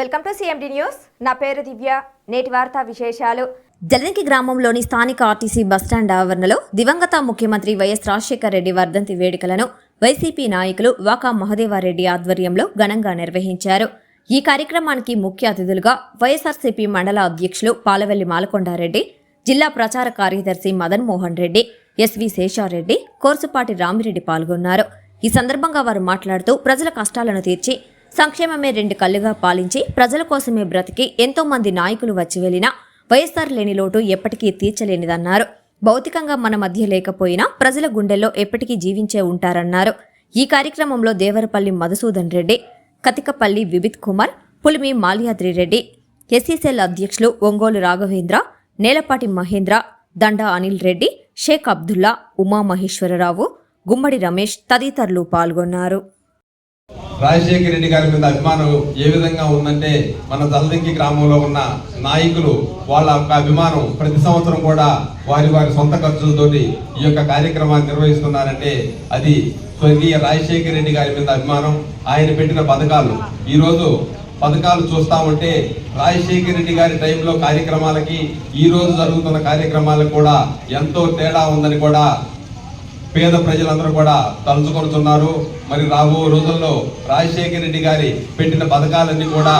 Welcome to CMD news నా పేరు దివ్య. నేటి వార్తా విశేషాలు. జలనికి గ్రామంలోని స్థానిక ఆర్టీసీ బస్టాండ్ ఆవరణలో దివంగత ముఖ్యమంత్రి వైఎస్ రాజశేఖర రెడ్డి వర్ధంతి వేడుకలను వైసీపీ నాయకులు వాకా మహదేవారెడ్డి ఆధ్వర్యంలో ఘనంగా నిర్వహించారు. ఈ కార్యక్రమానికి ముఖ్య అతిథులుగా వైఎస్ఆర్సీపీ మండల అధ్యక్షులు పాలవెల్లి మాలకొండారెడ్డి జిల్లా ప్రచార కార్యదర్శి మదన్ మోహన్ రెడ్డి ఎస్వి శేషారెడ్డి కోర్సుపాటి రామిరెడ్డి పాల్గొన్నారు. ఈ సందర్భంగా వారు మాట్లాడుతూ ప్రజల కష్టాలను తీర్చి సంక్షేమమే రెండు కళ్ళుగా పాలించి ప్రజల కోసమే బ్రతికి ఎంతో మంది నాయకులు వచ్చి వెళ్ళినా వైఎస్ఆర్ లేని లోటు ఎప్పటికీ తీర్చలేనిదన్నారు. భౌతికంగా మన మధ్య లేకపోయినా ప్రజల గుండెల్లో ఎప్పటికీ జీవించే ఉంటారన్నారు. ఈ కార్యక్రమంలో దేవరపల్లి మధుసూదన్ రెడ్డి కతికపల్లి విబిత్ కుమార్ పులిమి మాల్యాద్రి రెడ్డి ఎస్సీసెల్ అధ్యక్షులు ఒంగోలు రాఘవేంద్ర నేలపాటి మహేంద్ర దండా అనిల్ రెడ్డి షేక్ అబ్దుల్లా ఉమామహేశ్వరరావు గుమ్మడి రమేష్ తదితరులు పాల్గొన్నారు. రాజశేఖర రెడ్డి గారి మీద అభిమానం ఏ విధంగా ఉందంటే మన దళదంకి గ్రామంలో ఉన్న నాయకులు వాళ్ళ యొక్క అభిమానం ప్రతి సంవత్సరం కూడా వారి వారి సొంత ఖర్చులతోటి ఈ యొక్క కార్యక్రమాన్ని నిర్వహిస్తున్నారంటే అది స్వర్గీయ రాజశేఖర రెడ్డి గారి మీద అభిమానం. ఆయన పెట్టిన పథకాలు. ఈరోజు పథకాలు చూస్తా ఉంటే రాజశేఖర రెడ్డి గారి టైంలో కార్యక్రమాలకి ఈ రోజు జరుగుతున్న కార్యక్రమాలకు కూడా ఎంతో తేడా ఉందని కూడా పేద ప్రజలందరూ కూడా తలుచుకొనుతున్నారు మరి రాబో రోజుల్లో రాజశేఖర రెడ్డి గారి పెట్టిన పథకాలన్నీ కూడా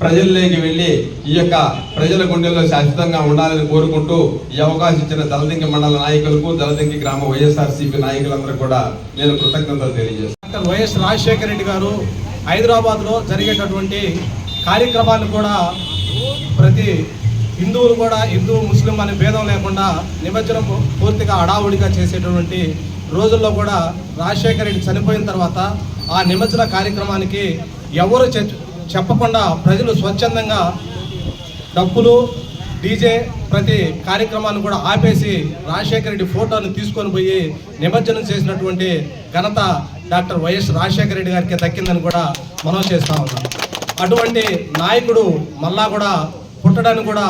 ప్రజల్లోకి వెళ్ళి ఈ యొక్క ప్రజల గుండెల్లో శాశ్వతంగా ఉండాలని కోరుకుంటూ ఈ అవకాశం ఇచ్చిన దళదింకి మండల నాయకులకు దళదింకి గ్రామ వైఎస్ఆర్సీపీ నాయకులందరూ కూడా నేను కృతజ్ఞతలు తెలియజేస్తాను వైఎస్ రాజశేఖర రెడ్డి గారు హైదరాబాద్లో జరిగేటటువంటి కార్యక్రమాలు కూడా ప్రతి హిందువులు కూడా హిందూ ముస్లిం అనే భేదం లేకుండా నిమజ్జనం పూర్తిగా అడావుడిగా చేసేటటువంటి రోజుల్లో కూడా రాజశేఖర రెడ్డి చనిపోయిన తర్వాత ఆ నిమజ్జన కార్యక్రమానికి ఎవరు చెప్పకుండా ప్రజలు స్వచ్ఛందంగా డబ్బులు డీజే ప్రతి కార్యక్రమాన్ని కూడా ఆపేసి రాజశేఖర రెడ్డి ఫోటోను తీసుకొని పోయి నిమజ్జనం చేసినటువంటి ఘనత డాక్టర్ వైఎస్ రాజశేఖర రెడ్డి గారికి దక్కిందని కూడా మనం చేస్తా ఉన్నాం. అటువంటి నాయకుడు మళ్ళా కూడా పుట్టడాన్ని కూడా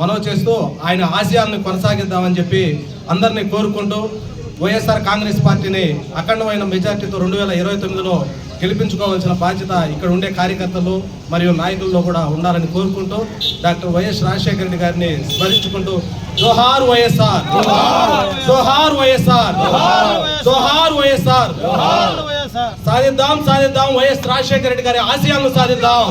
మనం చేస్తూ ఆయన ఆశయాలను కొనసాగిద్దామని చెప్పి అందరినీ కోరుకుంటూ వైఎస్ఆర్ కాంగ్రెస్ పార్టీని అఖండమైన మెజార్టీతో రెండు వేల ఇరవై తొమ్మిదిలో గెలిపించుకోవాల్సిన బాధ్యత ఇక్కడ ఉండే కార్యకర్తలు మరియు నాయకుల్లో కూడా ఉండాలని కోరుకుంటూ డాక్టర్ వైఎస్ రాజశేఖర రెడ్డి గారిని స్మరించుకుంటూ జోహార్ వైఎస్ఆర్ జోహార్ వైఎస్ఆర్. జోహార్ వైఎస్ఆర్. సాధిద్దాం సాధిద్దాం వైఎస్ రాజశేఖర రెడ్డి గారి ఆశయాలను సాధిద్దాం.